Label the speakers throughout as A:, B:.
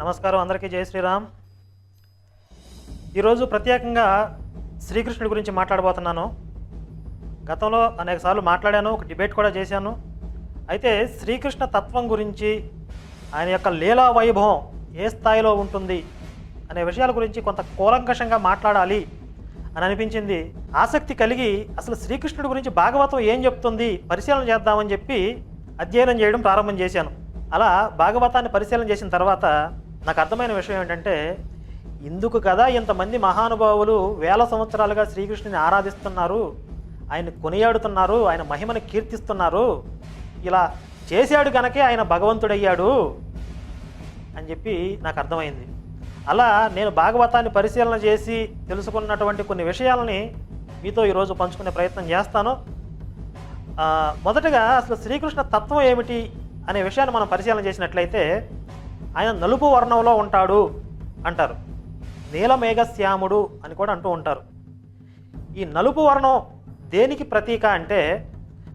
A: నమస్కారం అందరికీ జై శ్రీరామ్. ఈరోజు ప్రత్యేకంగా శ్రీకృష్ణుడి గురించి మాట్లాడబోతున్నాను. గతంలో అనేకసార్లు మాట్లాడాను ఒక డిబేట్ కూడా చేశాను. అయితే శ్రీకృష్ణ తత్వం గురించి ఆయన యొక్క లీలా వైభవం ఏ స్థాయిలో ఉంటుంది అనే విషయాల గురించి కొంత కూలంకషంగా మాట్లాడాలి అని అనిపించింది. ఆసక్తి కలిగి అసలు శ్రీకృష్ణుడి గురించి భాగవతం ఏం చెప్తుంది పరిశీలన చేద్దామని చెప్పి అధ్యయనం చేయడం ప్రారంభం చేశాను. అలా భాగవతాన్ని పరిశీలన చేసిన తర్వాత నాకు అర్థమైన విషయం ఏంటంటే ఇందుకు కదా ఇంతమంది మహానుభావులు వేల సంవత్సరాలుగా శ్రీకృష్ణుని ఆరాధిస్తున్నారు ఆయన కొనియాడుతున్నారు ఆయన మహిమను కీర్తిస్తున్నారు ఇలా చేశాడు కనుకే ఆయన భగవంతుడయ్యాడు అని చెప్పి నాకు అర్థమైంది. అలా నేను భాగవతాన్ని పరిశీలన చేసి తెలుసుకున్నటువంటి కొన్ని విషయాలని మీతో ఈరోజు పంచుకునే ప్రయత్నం చేస్తాను. మొదటగా అసలు శ్రీకృష్ణ తత్వం ఏమిటి అనే విషయాన్ని మనం పరిశీలన చేసినట్లయితే ఆయన నలుపు వర్ణంలో ఉంటాడు అంటారు. నీలమేఘశ్యాముడు అని కూడా అంటూ ఉంటారు. ఈ నలుపు వర్ణం దేనికి ప్రతీక అంటే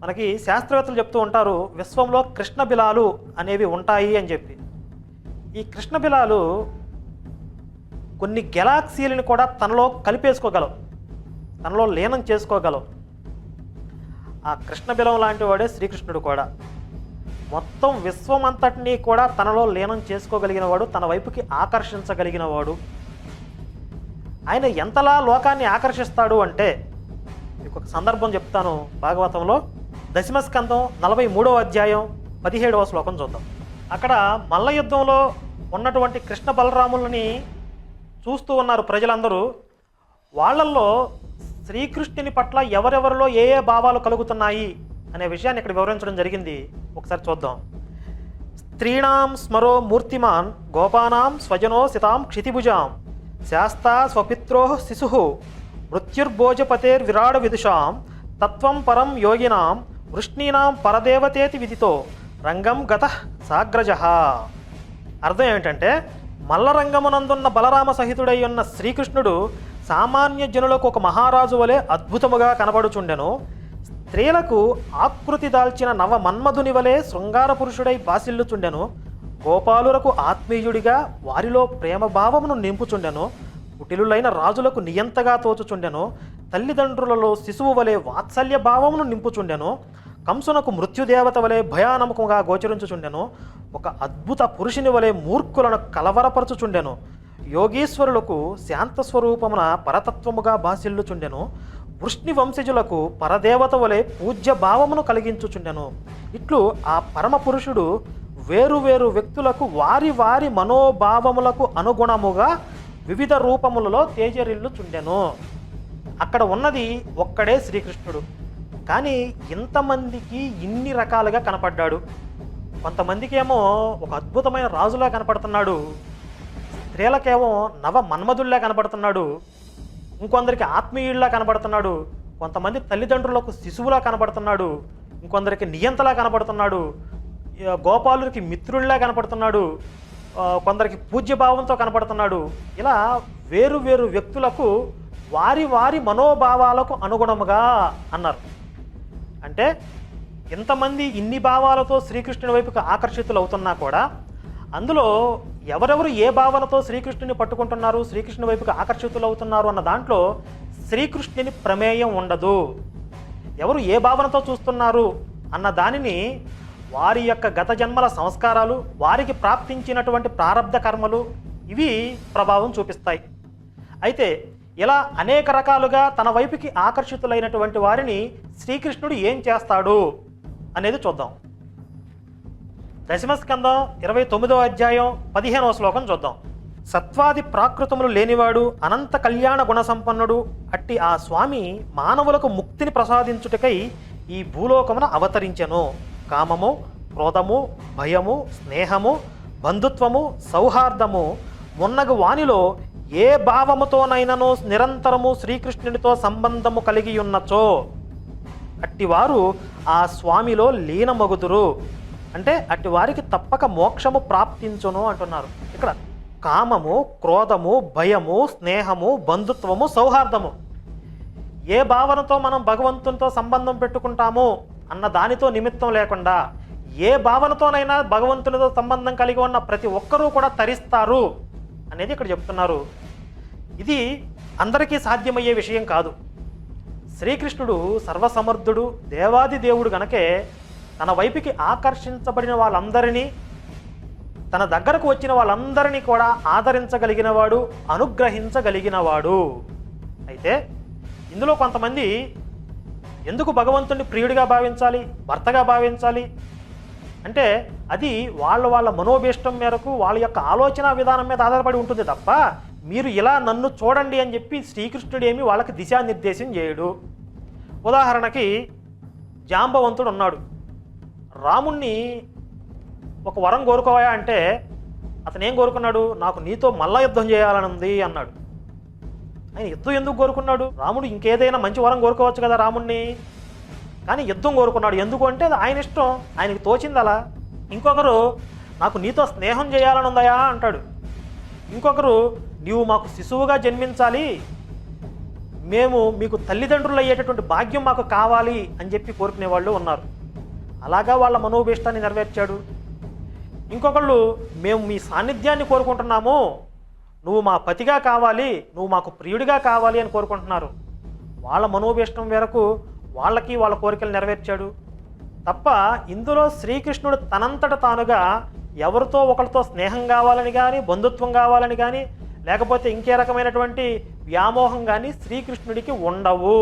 A: మనకి శాస్త్రవేత్తలు చెప్తూ ఉంటారు విశ్వంలో కృష్ణ బిలాలు అనేవి ఉంటాయి అని చెప్పి. ఈ కృష్ణ బిలాలు కొన్ని గెలాక్సీలను కూడా తనలో కలిపేసుకోగలవు తనలో లీనం చేసుకోగలవు. ఆ కృష్ణ బిలం లాంటి వాడే శ్రీకృష్ణుడు కూడా. మొత్తం విశ్వమంతటినీ కూడా తనలో లీనం చేసుకోగలిగిన వాడు తన వైపుకి ఆకర్షించగలిగిన వాడు ఆయన ఎంతలా లోకాన్ని ఆకర్షిస్తాడు అంటే మీకు ఒక సందర్భం చెప్తాను భాగవతంలో. దశమస్కందం నలభై మూడవ అధ్యాయం పదిహేడవ శ్లోకం చూద్దాం. అక్కడ మల్ల యుద్ధంలో ఉన్నటువంటి కృష్ణ బలరాములని చూస్తూ ఉన్నారు ప్రజలందరూ. వాళ్ళల్లో శ్రీకృష్ణుని పట్ల ఎవరెవరిలో ఏ ఏ భావాలు కలుగుతున్నాయి అనే విషయాన్ని ఇక్కడ వివరించడం జరిగింది. ఒకసారి చూద్దాం. స్త్రీణాం స్మరో మూర్తిమాన్ గోపానాం స్వజనో సితాం క్షితిభుజాం శాస్తా స్వపిత్రో శిశు మృత్యుర్భోజపతేర్విరాడ విదుషాం తత్వం పరం యోగినాం వృష్ణీనాం పరదేవతేతి విదితో రంగం గత సాగ్రజ. అర్థం ఏమిటంటే మల్లరంగమునందున్న బలరామ సహితుడై ఉన్న శ్రీకృష్ణుడు సామాన్య జనులకు ఒక మహారాజు వలె అద్భుతముగా కనబడుచుండెను. స్త్రీలకు ఆకృతి దాల్చిన నవ మన్మధుని వలె శృంగార పురుషుడై బాసిల్లుచుండెను. గోపాలులకు ఆత్మీయుడిగా వారిలో ప్రేమ భావమును నింపుచుండెను. కుటిలులైన రాజులకు నియంతగా తోచుచుండెను. తల్లిదండ్రులలో శిశువు వలె వాత్సల్య భావమును నింపుచుండెను. కంసునకు మృత్యుదేవత వలె భయానముఖంగా గోచరించుచుండెను. ఒక అద్భుత పురుషుని వలె మూర్ఖులను కలవరపరచుచుండెను. యోగీశ్వరులకు శాంత స్వరూపమున పరతత్వముగా బాసిల్లుచుండెను. వృష్ణి వంశజులకు పరదేవత వలె పూజ్య భావమును కలిగించుచుండెను. ఇట్లు ఆ పరమ పురుషుడు వేరు వేరు వ్యక్తులకు వారి వారి మనోభావములకు అనుగుణముగా వివిధ రూపములలో తేజరిల్లుచుండెను. అక్కడ ఉన్నది ఒక్కడే శ్రీకృష్ణుడు. కానీ ఇంతమందికి ఇన్ని రకాలుగా కనపడ్డాడు. కొంతమందికి ఏమో ఒక అద్భుతమైన రాజులా కనపడుతున్నాడు. స్త్రీలకేమో నవ మన్మధుల్లా కనపడుతున్నాడు. ఇంకొందరికి ఆత్మీయుల్లా కనబడుతున్నాడు. కొంతమంది తల్లిదండ్రులకు శిశువులా కనబడుతున్నాడు. ఇంకొందరికి నియంతలా కనబడుతున్నాడు. గోపాలుడికి మిత్రుల్లా కనపడుతున్నాడు కొందరికి పూజ్యభావంతో కనపడుతున్నాడు ఇలా వేరు వేరు వ్యక్తులకు వారి వారి మనోభావాలకు అనుగుణముగా అన్నారు. అంటే ఇంతమంది ఇన్ని భావాలతో శ్రీకృష్ణుని వైపుకి ఆకర్షితులు అవుతున్నా కూడా అందులో ఎవరెవరు ఏ భావనతో శ్రీకృష్ణుని పట్టుకుంటున్నారు శ్రీకృష్ణుని వైపుకి ఆకర్షితులు అవుతున్నారు అన్న దాంట్లో శ్రీకృష్ణుని ప్రమేయం ఉండదు. ఎవరు ఏ భావనతో చూస్తున్నారు అన్న దానిని వారి యొక్క గత జన్మల సంస్కారాలు వారికి ప్రాప్తించినటువంటి ప్రారంధ కర్మలు ఇవి ప్రభావం చూపిస్తాయి. అయితే ఇలా అనేక రకాలుగా తన వైపుకి ఆకర్షితులైనటువంటి వారిని శ్రీకృష్ణుడు ఏం చేస్తాడు అనేది చూద్దాం. దశమస్కందం ఇరవై తొమ్మిదవ అధ్యాయం పదిహేనవ శ్లోకం చూద్దాం. సత్వాది ప్రాకృతములు లేనివాడు అనంత కళ్యాణ గుణ సంపన్నుడు అట్టి ఆ స్వామి మానవులకు ముక్తిని ప్రసాదించుటకై ఈ భూలోకమున అవతరించెను. కామము క్రోధము భయము స్నేహము బంధుత్వము సౌహార్దము మున్నగు వానిలో ఏ భావముతోనైనను నిరంతరము శ్రీకృష్ణునితో సంబంధము కలిగి ఉన్నచో. అట్టివారు ఆ స్వామిలో లీనమగుదురు. అంటే అటు వారికి తప్పక మోక్షము ప్రాప్తించును అంటున్నారు. ఇక్కడ కామము క్రోధము భయము స్నేహము బంధుత్వము సౌహార్దము. ఏ భావనతో మనం భగవంతునితో సంబంధం పెట్టుకుంటాము అన్న దానితో నిమిత్తం లేకుండా ఏ భావనతోనైనా భగవంతునితో సంబంధం కలిగి ఉన్న ప్రతి ఒక్కరూ కూడా తరిస్తారు అనేది ఇక్కడ చెప్తున్నారు. ఇది అందరికీ సాధ్యమయ్యే విషయం కాదు. శ్రీకృష్ణుడు సర్వసమర్థుడు దేవాది దేవుడు గనకే తన వైపుకి ఆకర్షించబడిన వాళ్ళందరినీ తన దగ్గరకు వచ్చిన వాళ్ళందరినీ కూడా ఆదరించగలిగినవాడు అనుగ్రహించగలిగినవాడు. అయితే ఇందులో కొంతమంది ఎందుకు భగవంతుడిని ప్రియుడిగా భావించాలి భర్తగా భావించాలి? అంటే అది వాళ్ళ వాళ్ళ మనోభీష్టం మేరకు వాళ్ళ యొక్క ఆలోచన విధానం మీద ఆధారపడి ఉంటుంది తప్ప మీరు ఇలా నన్ను చూడండి అని చెప్పి శ్రీకృష్ణుడు ఏమి వాళ్ళకి దిశానిర్దేశం చేయడు. ఉదాహరణకి జాంబవంతుడు ఉన్నాడు. రాముణ్ణి ఒక వరం కోరుకోవా అంటే అతను ఏం కోరుకున్నాడు? నాకు నీతో మల్ల యుద్ధం చేయాలని ఉంది అన్నాడు. ఆయన యుద్ధం ఎందుకు కోరుకున్నాడు? రాముడు ఇంకేదైనా మంచి వరం కోరుకోవచ్చు కదా రాముణ్ణి. కానీ యుద్ధం కోరుకున్నాడు. ఎందుకు అంటే అది ఆయన ఇష్టం. ఆయనకి తోచింది అలా ఇంకొకరు నాకు నీతో స్నేహం చేయాలని ఉందయా అంటాడు. ఇంకొకరు నీవు మాకు శిశువుగా జన్మించాలి. మేము మీకు తల్లిదండ్రులు అయ్యేటటువంటి భాగ్యం మాకు కావాలి అని చెప్పి కోరుకునే వాళ్ళు ఉన్నారు. అలాగా వాళ్ళ మనోభీష్టాన్ని నెరవేర్చాడు. ఇంకొకళ్ళు మేము మీ సాన్నిధ్యాన్ని కోరుకుంటున్నాము. నువ్వు మా పతిగా కావాలి నువ్వు మాకు ప్రియుడిగా కావాలి అని కోరుకుంటున్నారు. వాళ్ళ మనోభీష్టం మేరకు వాళ్ళకి వాళ్ళ కోరికలు నెరవేర్చాడు. తప్ప ఇందులో శ్రీకృష్ణుడు తనంతట తానుగా ఎవరితో ఒకరితో స్నేహం కావాలని కానీ బంధుత్వం కావాలని కానీ లేకపోతే ఇంకే రకమైనటువంటి వ్యామోహం కానీ శ్రీకృష్ణుడికి ఉండవు.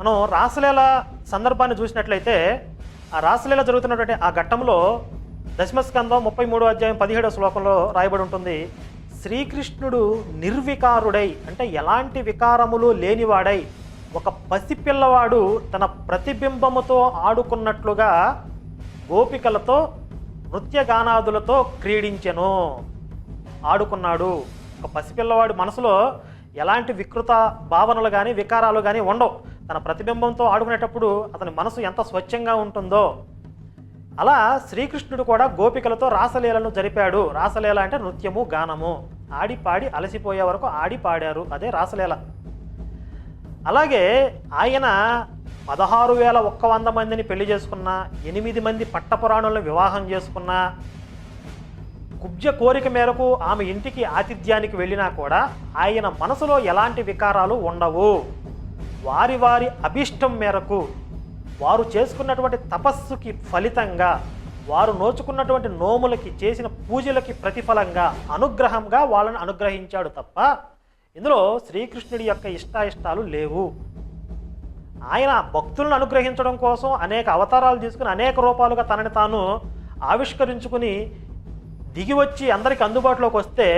A: మనం రాసలేల సందర్భాన్ని చూసినట్లయితే ఆ రాసలీల జరుగుతున్నటువంటి ఆ ఘట్టంలో దశమస్కందం ముప్పై మూడో అధ్యాయం పదిహేడో శ్లోకంలో రాయబడి ఉంటుంది. శ్రీకృష్ణుడు నిర్వికారుడై అంటే ఎలాంటి వికారములు లేనివాడై ఒక పసిపిల్లవాడు తన ప్రతిబింబముతో ఆడుకున్నట్లుగా గోపికలతో నృత్యగానాదులతో క్రీడించెను. ఆడుకున్నాడు. ఒక పసిపిల్లవాడి మనసులో ఎలాంటి వికృత భావనలు కానీ వికారాలు కానీ ఉండవు. తన ప్రతిబింబంతో ఆడుకునేటప్పుడు అతని మనసు ఎంత స్వచ్ఛంగా ఉంటుందో. అలా శ్రీకృష్ణుడు కూడా గోపికలతో రాసలీలను జరిపాడు. రాసలీల అంటే నృత్యము గానము. ఆడి పాడి అలసిపోయే వరకు ఆడి పాడారు. అదే రాసలీల. అలాగే ఆయన పదహారు వేల ఒక్క వంద మందిని పెళ్ళి చేసుకున్న ఎనిమిది మంది పట్టపురాణులను వివాహం చేసుకున్న కుబ్జ కోరిక మేరకు ఆమె ఇంటికి ఆతిథ్యానికి వెళ్ళినా కూడా ఆయన మనసులో ఎలాంటి వికారాలు ఉండవు. వారి వారి అభిష్టం మేరకు వారు చేసుకున్నటువంటి తపస్సుకి ఫలితంగా వారు నోచుకున్నటువంటి నోములకి చేసిన పూజలకి ప్రతిఫలంగా అనుగ్రహంగా వాళ్ళని అనుగ్రహించాడు తప్ప ఇందులో శ్రీకృష్ణుడి యొక్క ఇష్టాయిష్టాలు లేవు. ఆయన భక్తులను అనుగ్రహించడం కోసం అనేక అవతారాలు తీసుకుని అనేక రూపాలుగా తనని తాను ఆవిష్కరించుకుని దిగి వచ్చి అందరికి అందుబాటులోకి వస్తే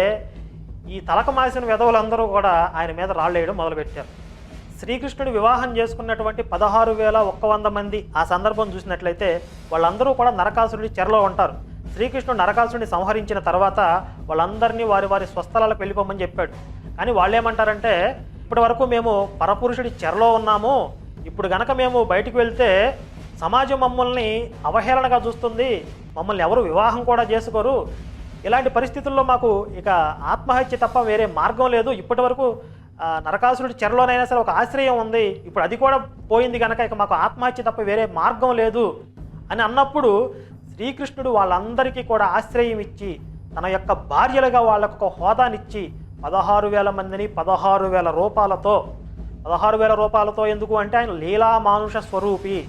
A: ఈ తలక మాసిన విధవులందరూ కూడా ఆయన మీద రాళ్ళేయడం మొదలుపెట్టారు. శ్రీకృష్ణుడు వివాహం చేసుకున్నటువంటి పదహారు వేల ఒక్క వంద మంది ఆ సందర్భం చూసినట్లయితే వాళ్ళందరూ కూడా నరకాసురుడి చెరలో ఉంటారు. శ్రీకృష్ణుడు నరకాసురుడిని సంహరించిన తర్వాత వాళ్ళందరినీ వారి వారి స్వస్థలాలకు వెళ్ళిపోమని చెప్పాడు. కానీ వాళ్ళు ఏమంటారంటే ఇప్పటి వరకు మేము పరపురుషుడి చెరలో ఉన్నాము. ఇప్పుడు గనక మేము బయటికి వెళ్తే సమాజం మమ్మల్ని అవహేళనగా చూస్తుంది. మమ్మల్ని ఎవరు వివాహం కూడా చేసుకోరు. ఇలాంటి పరిస్థితుల్లో మాకు ఇక ఆత్మహత్య తప్ప వేరే మార్గం లేదు. ఇప్పటి వరకు నరకాసురుడి చెరలోనైనా సరే ఒక ఆశ్రయం ఉంది. ఇప్పుడు అది కూడా పోయింది కనుక ఇక మాకు ఆత్మహత్య తప్ప వేరే మార్గం లేదు అని అన్నప్పుడు శ్రీకృష్ణుడు వాళ్ళందరికీ కూడా ఆశ్రయం ఇచ్చి తన యొక్క భార్యలుగా వాళ్ళకు ఒక హోదానిచ్చి పదహారు వేల మందిని పదహారు వేల రూపాయలతో పదహారు వేల రూపాయలతో ఎందుకు అంటే ఆయన లీలా మానుష స్వరూపి.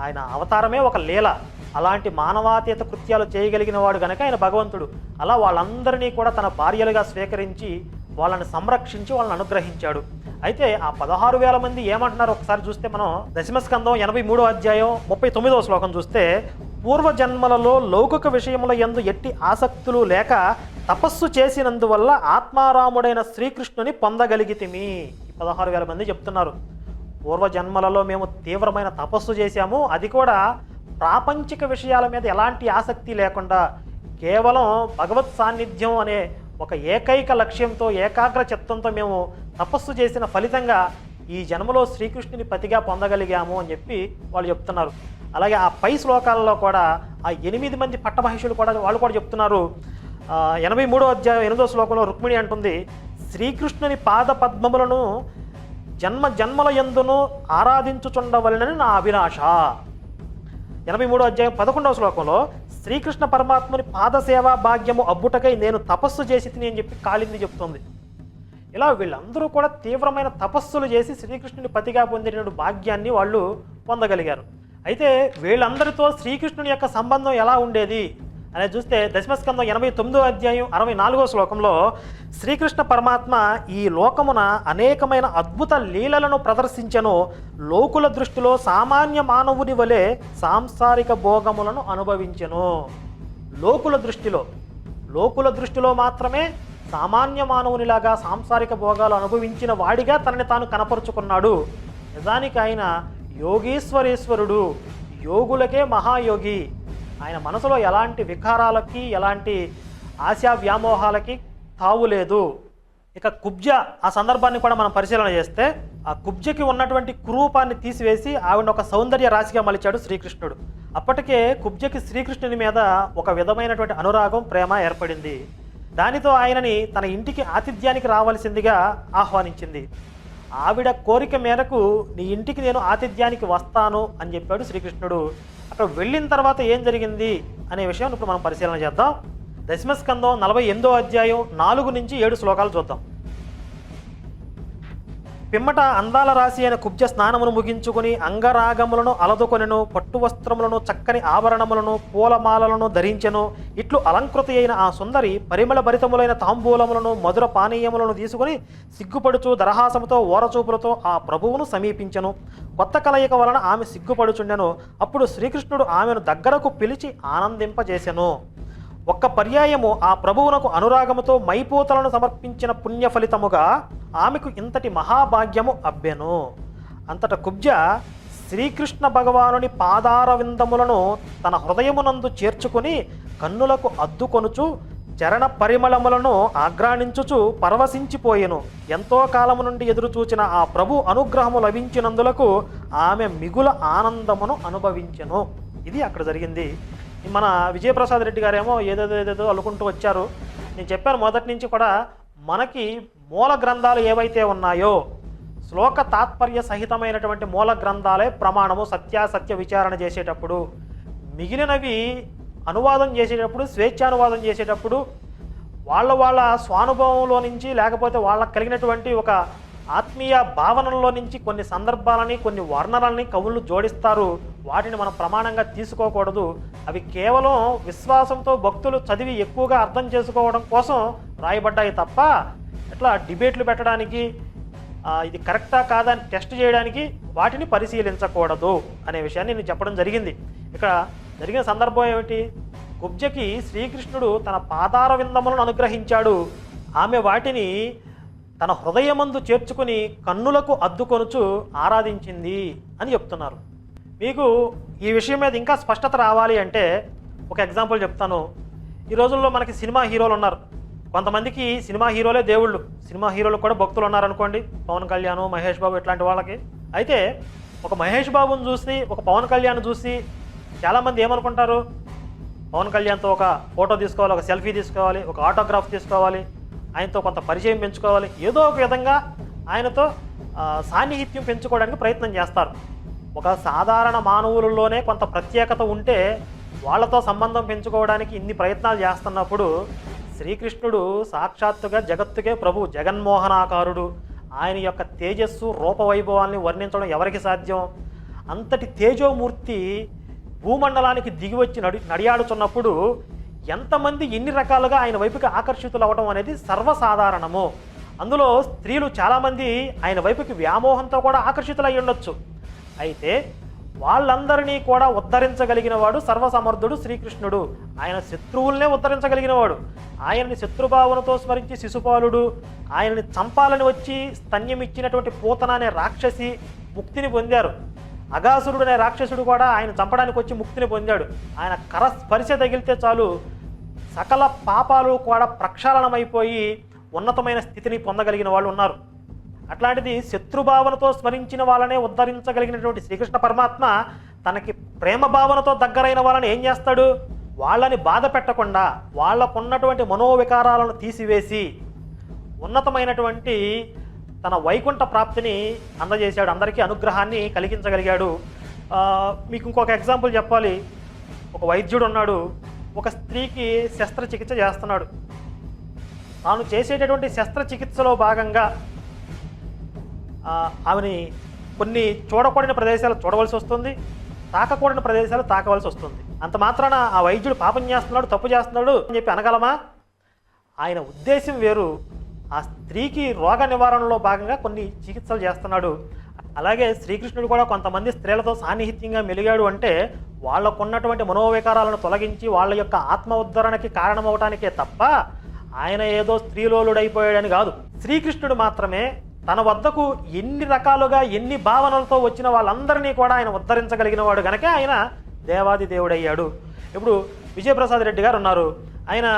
A: ఆయన అవతారమే ఒక లీల. అలాంటి మానవాతీత కృత్యాలు చేయగలిగిన వాడు కనుక ఆయన భగవంతుడు. అలా వాళ్ళందరినీ కూడా తన భార్యలుగా స్వీకరించి వాళ్ళని సంరక్షించి వాళ్ళని అనుగ్రహించాడు. అయితే ఆ పదహారు వేల మంది ఏమంటున్నారు? ఒకసారి చూస్తే మనం దశమస్కందం ఎనభై మూడో అధ్యాయం ముప్పై తొమ్మిదవ శ్లోకం చూస్తే పూర్వజన్మలలో లౌకిక విషయముల ఎందు ఎట్టి ఆసక్తులు లేక తపస్సు చేసినందువల్ల ఆత్మారాముడైన శ్రీకృష్ణుని పొందగలిగితిమి. పదహారు వేల మంది చెప్తున్నారు. పూర్వ జన్మలలో మేము తీవ్రమైన తపస్సు చేశాము. అది కూడా ప్రాపంచిక విషయాల మీద ఎలాంటి ఆసక్తి లేకుండా. కేవలం భగవత్ సాన్నిధ్యం అనే ఒక ఏకైక లక్ష్యంతో ఏకాగ్ర చిత్తంతో మేము తపస్సు చేసిన ఫలితంగా ఈ జన్మలో శ్రీకృష్ణుని పతిగా పొందగలిగాము అని చెప్పి వాళ్ళు చెప్తున్నారు. అలాగే ఆ పై శ్లోకాలలో కూడా ఆ ఎనిమిది మంది పట్టమహిషులు కూడా వాళ్ళు కూడా చెప్తున్నారు. ఎనభై మూడో అధ్యాయం ఎనిమిదో శ్లోకంలో రుక్మిణి అంటుంది శ్రీకృష్ణుని పాద పద్మములను జన్మ జన్మల ఎందును ఆరాధించుచుండవలనని నా అభిలాష. ఎనభై మూడో అధ్యాయం పదకొండవ శ్లోకంలో శ్రీకృష్ణ పరమాత్మని పాదసేవా భాగ్యము అబ్బుటకై నేను తపస్సు చేసి తిని అని చెప్పి కాళింది చెప్తుంది. ఇలా వీళ్ళందరూ కూడా తీవ్రమైన తపస్సులు చేసి శ్రీకృష్ణుని పతిగా పొందిన భాగ్యాన్ని వాళ్ళు పొందగలిగారు. అయితే వీళ్ళందరితో శ్రీకృష్ణుని యొక్క సంబంధం ఎలా ఉండేది? అనేది చూస్తే దశమస్కంధం ఎనభై తొమ్మిదో అధ్యాయం అరవై నాలుగో శ్లోకంలో శ్రీకృష్ణ పరమాత్మ ఈ లోకమున అనేకమైన అద్భుత లీలలను ప్రదర్శించను. లోకుల దృష్టిలో సామాన్య మానవుని వలె సాంసారిక భోగములను అనుభవించెను. లోకుల దృష్టిలో లోకుల దృష్టిలో మాత్రమే సామాన్య మానవునిలాగా సాంసారిక భోగాలు అనుభవించిన వాడిగా తనని తాను కనపరుచుకున్నాడు. నిజానికి ఆయన యోగీశ్వరేశ్వరుడు యోగులకే మహాయోగి. ఆయన మనసులో ఎలాంటి వికారాలకి ఎలాంటి ఆశా వ్యామోహాలకి తావు లేదు. ఇక కుబ్జ ఆ సందర్భాన్ని కూడా మనం పరిశీలన చేస్తే ఆ కుబ్జకి ఉన్నటువంటి కురూపాన్ని తీసివేసి ఆవిడ ఒక సౌందర్య రాశిగా మలిచాడు శ్రీకృష్ణుడు. అప్పటికే కుబ్జకి శ్రీకృష్ణుని మీద ఒక విధమైనటువంటి అనురాగం ప్రేమ ఏర్పడింది. దానితో ఆయనని తన ఇంటికి ఆతిథ్యానికి రావాల్సిందిగా ఆహ్వానించింది. ఆవిడ కోరిక మేరకు నీ ఇంటికి నేను ఆతిథ్యానికి వస్తాను అని చెప్పాడు శ్రీకృష్ణుడు. అక్కడ వెళ్ళిన తర్వాత ఏం జరిగింది అనే విషయం ఇప్పుడు మనం పరిశీలన చేద్దాం. దశమస్కందం నలభై ఎనిమిదో అధ్యాయం నాలుగు నుంచి ఏడు శ్లోకాలు చూద్దాం. పిమ్మట అందాల రాశి అయిన కుబ్జ స్నానమును ముగించుకుని అంగరాగములను అలదుకొనెను పట్టు వస్త్రములను చక్కని ఆభరణములను పూలమాలలను ధరించెను. ఇట్లు అలంకృతి అయిన ఆ సుందరి పరిమళ భరితములైన తాంబూలములను మధుర పానీయములను తీసుకుని సిగ్గుపడుచు దరహాసముతో ఓరచూపులతో ఆ ప్రభువును సమీపించెను. కొత్త కలయిక వలన ఆమె సిగ్గుపడుచుండెను. అప్పుడు శ్రీకృష్ణుడు ఆమెను దగ్గరకు పిలిచి ఆనందింపజేసెను. ఒక్క పర్యాయము ఆ ప్రభువునకు అనురాగముతో మైపోతలను సమర్పించిన పుణ్య ఫలితముగా ఆమెకు ఇంతటి మహాభాగ్యము అబ్బెను. అంతట కుబ్జ శ్రీకృష్ణ భగవానుని పాదారవిందములను తన హృదయమునందు చేర్చుకుని కన్నులకు అద్దుకొనుచు చరణ పరిమళములను ఆగ్రాణించుచు పరవశించిపోయెను. ఎంతో కాలము నుండి ఎదురుచూచిన ఆ ప్రభు అనుగ్రహము లభించినందులకు ఆమె మిగుల ఆనందమును అనుభవించెను. ఇది అక్కడ జరిగింది. మన విజయప్రసాద్ రెడ్డి గారేమో ఏదేదో ఏదేదో అల్లుకుంటూ వచ్చారు. నేను చెప్పాను మొదటి నుంచి కూడా మనకి మూల గ్రంథాలు ఏవైతే ఉన్నాయో శ్లోక తాత్పర్య సహితమైనటువంటి మూల గ్రంథాలే ప్రమాణము సత్యాసత్య విచారణ చేసేటప్పుడు మిగిలినవి అనువాదం చేసేటప్పుడు స్వేచ్ఛానువాదం చేసేటప్పుడు వాళ్ళ వాళ్ళ స్వానుభవంలో నుంచి లేకపోతే వాళ్ళకి కలిగినటువంటి ఒక ఆత్మీయ భావనల్లో నుంచి కొన్ని సందర్భాలని కొన్ని వర్ణనల్ని కవులు జోడిస్తారు. వాటిని మనం ప్రమాణంగా తీసుకోకూడదు. అవి కేవలం విశ్వాసంతో భక్తులు చదివి ఎక్కువగా అర్థం చేసుకోవడం కోసం రాయబడ్డాయి తప్ప ఇట్లా డిబేట్లు పెట్టడానికి ఇది కరెక్టా కాదా అని టెస్ట్ చేయడానికి వాటిని పరిశీలించకూడదు అనే విషయాన్ని నేను చెప్పడం జరిగింది. ఇక్కడ జరిగిన సందర్భం ఏమిటి? కుబ్జకి శ్రీకృష్ణుడు తన పాదార విందములను అనుగ్రహించాడు. ఆమె వాటిని తన హృదయమందు చేర్చుకుని కన్నులకు అద్దుకొనుచు ఆరాధించింది అని చెప్తున్నారు. మీకు ఈ విషయం మీద ఇంకా స్పష్టత రావాలి అంటే ఒక ఎగ్జాంపుల్ చెప్తాను. ఈ రోజుల్లో మనకి సినిమా హీరోలు ఉన్నారు. కొంతమందికి సినిమా హీరోలే దేవుళ్ళు. సినిమా హీరోలు కూడా భక్తులు ఉన్నారనుకోండి. పవన్ కళ్యాణ్ మహేష్ బాబు ఇట్లాంటి వాళ్ళకి. అయితే ఒక మహేష్ బాబుని చూసి ఒక పవన్ కళ్యాణ్ చూసి చాలామంది ఏమనుకుంటారు? పవన్ కళ్యాణ్తో ఒక ఫోటో తీసుకోవాలి ఒక సెల్ఫీ తీసుకోవాలి ఒక ఆటోగ్రాఫ్ తీసుకోవాలి. ఆయనతో కొంత పరిచయం పెంచుకోవాలి. ఏదో ఒక విధంగా ఆయనతో సాన్నిహిత్యం పెంచుకోవడానికి ప్రయత్నం చేస్తారు. ఒక సాధారణ మానవులలోనే కొంత ప్రత్యేకత ఉంటే వాళ్ళతో సంబంధం పెంచుకోవడానికి ఇన్ని ప్రయత్నాలు చేస్తున్నప్పుడు శ్రీకృష్ణుడు సాక్షాత్తుగా జగత్తుకే ప్రభు జగన్మోహనాకారుడు. ఆయన యొక్క తేజస్సు రూపవైభవాల్ని వర్ణించడం ఎవరికి సాధ్యం? అంతటి తేజోమూర్తి భూమండలానికి దిగి వచ్చి నడి నడియాడుచున్నప్పుడు ఎంతమంది ఎన్ని రకాలుగా ఆయన వైపుకి ఆకర్షితులు అవ్వడం అనేది సర్వసాధారణము. అందులో స్త్రీలు చాలామంది ఆయన వైపుకి వ్యామోహంతో కూడా ఆకర్షితులై ఉండొచ్చు. అయితే వాళ్ళందరినీ కూడా ఉద్ధరించగలిగిన వాడు సర్వసమర్థుడు శ్రీకృష్ణుడు. ఆయన శత్రువులనే ఉద్ధరించగలిగిన వాడు. ఆయనని శత్రుభావనతో స్మరించి శిశుపాలుడు ఆయనని చంపాలని వచ్చి స్తన్యం ఇచ్చినటువంటి పూతన అనే రాక్షసి ముక్తిని పొందారు. అగాసురుడు అనే రాక్షసుడు కూడా ఆయన చంపడానికి వచ్చి ముక్తిని పొందాడు. ఆయన కర స్పర్శ తగిలితే చాలు సకల పాపాలు కూడా ప్రక్షాళనమైపోయి ఉన్నతమైన స్థితిని పొందగలిగిన వాళ్ళు ఉన్నారు. అట్లాంటిది శత్రుభావనతో స్మరించిన వాళ్ళనే ఉద్ధరించగలిగినటువంటి శ్రీకృష్ణ పరమాత్మ తనకి ప్రేమ భావనతో దగ్గరైన వాళ్ళని ఏం చేస్తాడు? వాళ్ళని బాధ పెట్టకుండా వాళ్ళకున్నటువంటి మనోవికారాలను తీసివేసి ఉన్నతమైనటువంటి తన వైకుంఠ ప్రాప్తిని అందజేశాడు. అందరికీ అనుగ్రహాన్ని కలిగించగలిగాడు. మీకు ఇంకొక ఎగ్జాంపుల్ చెప్పాలి. ఒక వైద్యుడు ఉన్నాడు ఒక స్త్రీకి శస్త్రచికిత్స చేస్తున్నాడు. తాను చేసేటటువంటి శస్త్రచికిత్సలో భాగంగా ఆమెని కొన్ని చూడకూడని ప్రదేశాలు చూడవలసి వస్తుంది తాకకూడని ప్రదేశాలు తాకవలసి వస్తుంది. అంత మాత్రాన ఆ వైద్యుడు పాపం చేస్తున్నాడు తప్పు చేస్తున్నాడు అని చెప్పి అనగలమా? ఆయన ఉద్దేశం వేరు. ఆ స్త్రీకి రోగ నివారణలో భాగంగా కొన్ని చికిత్సలు చేస్తున్నాడు. అలాగే శ్రీకృష్ణుడు కూడా కొంతమంది స్త్రీలతో సాన్నిహిత్యంగా మెలిగాడు అంటే వాళ్ళకున్నటువంటి మనోవికారాలను తొలగించి వాళ్ళ యొక్క ఆత్మ ఉద్ధరణకి కారణమవటానికే తప్ప ఆయన ఏదో స్త్రీలోలుడైపోయాడని కాదు. శ్రీకృష్ణుడు మాత్రమే తన వద్దకు ఎన్ని రకాలుగా ఎన్ని భావనలతో వచ్చిన వాళ్ళందరినీ కూడా ఆయన ఉద్ధరించగలిగిన వాడు గనక ఆయన దేవాది దేవుడయ్యాడు. ఇప్పుడు విజయప్రసాద్ రెడ్డి గారు ఉన్నారు. ఆయన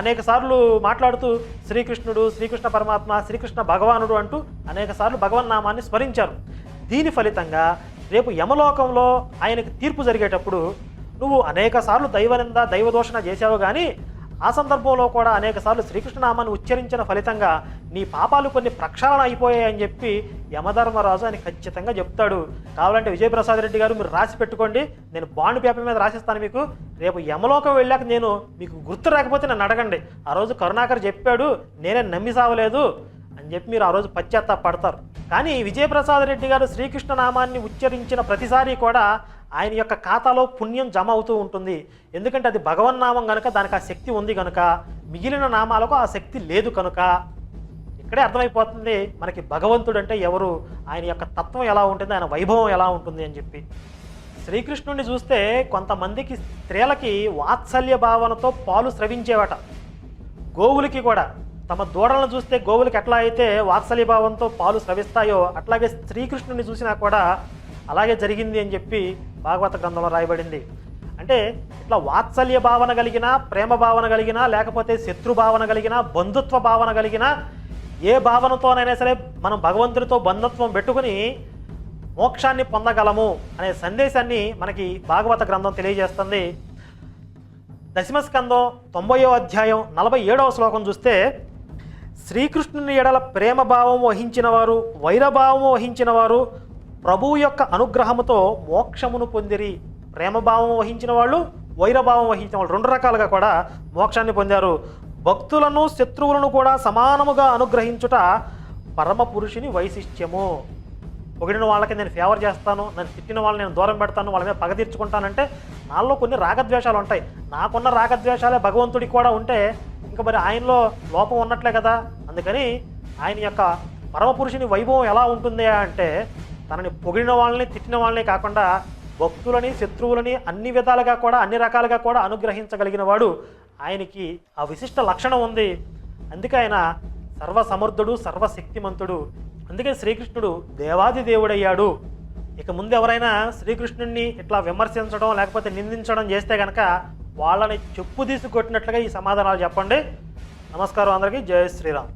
A: అనేక సార్లు మాట్లాడుతూ శ్రీకృష్ణుడు శ్రీకృష్ణ పరమాత్మ శ్రీకృష్ణ భగవానుడు అంటూ అనేక సార్లు భగవన్నామాన్ని స్మరించారు. దీని ఫలితంగా రేపు యమలోకంలో ఆయనకు తీర్పు జరిగేటప్పుడు నువ్వు అనేక సార్లు దైవనింద దైవదోషణ చేశావు కానీ ఆ సందర్భంలో కూడా అనేకసార్లు శ్రీకృష్ణనామాన్ని ఉచ్చరించిన ఫలితంగా నీ పాపాలు కొన్ని ప్రక్షాళన అయిపోయాయని చెప్పి యమధర్మరాజు అని ఖచ్చితంగా చెప్తాడు. కావాలంటే విజయప్రసాద్ రెడ్డి గారు మీరు రాసి పెట్టుకోండి. నేను బాండ్ పేపర్ మీద రాసిస్తాను మీకు. రేపు యమలోకం వెళ్ళాక నేను మీకు గుర్తు రాకపోతే నన్ను అడగండి. ఆ రోజు కరుణాకర్ చెప్పాడు నేనే నమ్మి సావలేదు అని చెప్పి మీరు ఆ రోజు పశ్చాత్తాపడతారు కానీ విజయప్రసాద్ రెడ్డి గారు శ్రీకృష్ణ నామాన్ని ఉచ్చరించిన ప్రతిసారి కూడా ఆయన యొక్క ఖాతాలో పుణ్యం జమ అవుతూ ఉంటుంది. ఎందుకంటే అది భగవన్నామం కనుక దానికి ఆ శక్తి ఉంది కనుక మిగిలిన నామాలకు ఆ శక్తి లేదు కనుక ఇక్కడే అర్థమైపోతుంది మనకి భగవంతుడు అంటే ఎవరు ఆయన యొక్క తత్వం ఎలా ఉంటుంది ఆయన వైభవం ఎలా ఉంటుంది అని చెప్పి. శ్రీకృష్ణుడిని చూస్తే కొంతమందికి స్త్రీలకి వాత్సల్య భావనతో పాలు స్రవించేవట. గోవులకి కూడా తమ దూడలను చూస్తే గోవులకి ఎట్లా అయితే వాత్సల్య భావంతో పాలు స్రవిస్తాయో అట్లాగే శ్రీకృష్ణుని చూసినా కూడా అలాగే జరిగింది అని చెప్పి భాగవత గ్రంథంలో రాయబడింది. అంటే ఇట్లా వాత్సల్య భావన కలిగిన ప్రేమ భావన కలిగిన లేకపోతే శత్రు భావన కలిగిన బంధుత్వ భావన కలిగిన ఏ భావనతోనైనా సరే మనం భగవంతుడితో బంధుత్వం పెట్టుకుని మోక్షాన్ని పొందగలము అనే సందేశాన్ని మనకి భాగవత గ్రంథం తెలియజేస్తుంది. దశమస్కందం తొంభయో అధ్యాయం నలభై ఏడవ శ్లోకం చూస్తే శ్రీకృష్ణుని ఎడల ప్రేమ భావం వహించిన వారు వైరభావము వహించిన వారు ప్రభువు యొక్క అనుగ్రహముతో మోక్షమును పొందిరి. ప్రేమభావం వహించిన వాళ్ళు వైరభావం వహించిన వాళ్ళు. రెండు రకాలుగా కూడా మోక్షాన్ని పొందారు. భక్తులను శత్రువులను కూడా సమానముగా అనుగ్రహించుట పరమ పురుషుని వైశిష్ట్యము. పొగిడిన వాళ్ళకి నేను ఫేవర్ చేస్తాను నేను తిట్టిన వాళ్ళని నేను దూరం పెడతాను వాళ్ళ మీద పగ తీర్చుకుంటానంటే నాలో కొన్ని రాగద్వేషాలు ఉంటాయి. నాకున్న రాగద్వేషాలే భగవంతుడికి కూడా ఉంటే ఇంకా మరి ఆయనలో లోపం ఉన్నట్లే కదా. అందుకని ఆయన యొక్క పరమపురుషుని వైభవం ఎలా ఉంటుంది అంటే తనని పొగిడిన వాళ్ళని తిట్టిన వాళ్ళని కాకుండా భక్తులని శత్రువులని అన్ని విధాలుగా కూడా అన్ని రకాలుగా కూడా అనుగ్రహించగలిగిన వాడు ఆయనకి ఆ విశిష్ట లక్షణం ఉంది. అందుకే ఆయన సర్వసమర్థుడు సర్వశక్తిమంతుడు. అందుకే శ్రీకృష్ణుడు దేవాది దేవుడయ్యాడు. ఇక ముందు ఎవరైనా శ్రీకృష్ణుడిని ఇట్లా విమర్శించడం లేకపోతే నిందించడం చేస్తే కనుక వాళ్ళని చెప్పు తీసి కొట్టినట్లుగా ఈ సమాధానాలు చెప్పండి. నమస్కారం అందరికీ. జయ శ్రీరామ్.